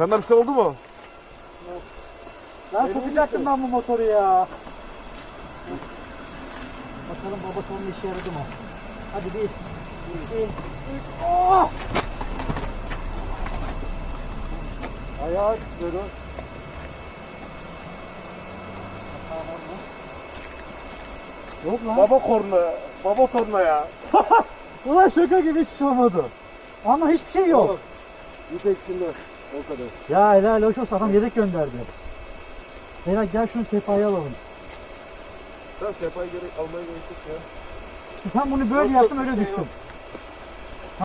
Senden bir şey oldu mu? Ben sokacaktım ben bu motoru ya. Bakalım baba sonun işe yaradı mı? Hadi bir, iki, üç. Oh! Ayağı çıkıyorum. Yok lan. Baba korna. Baba torna ya. Ulan şaka gibi hiç şey olmadı. Ama hiçbir şey yok. Bir tek şimdi. O kadar. Ya helal hoş olsun adam yedek gönderdi. Helal gel şunu sefayı alalım. Tamam sefayı gerek almaya gerek yok ya. Sen bunu böyle yaptın öyle şey düştüm. yok.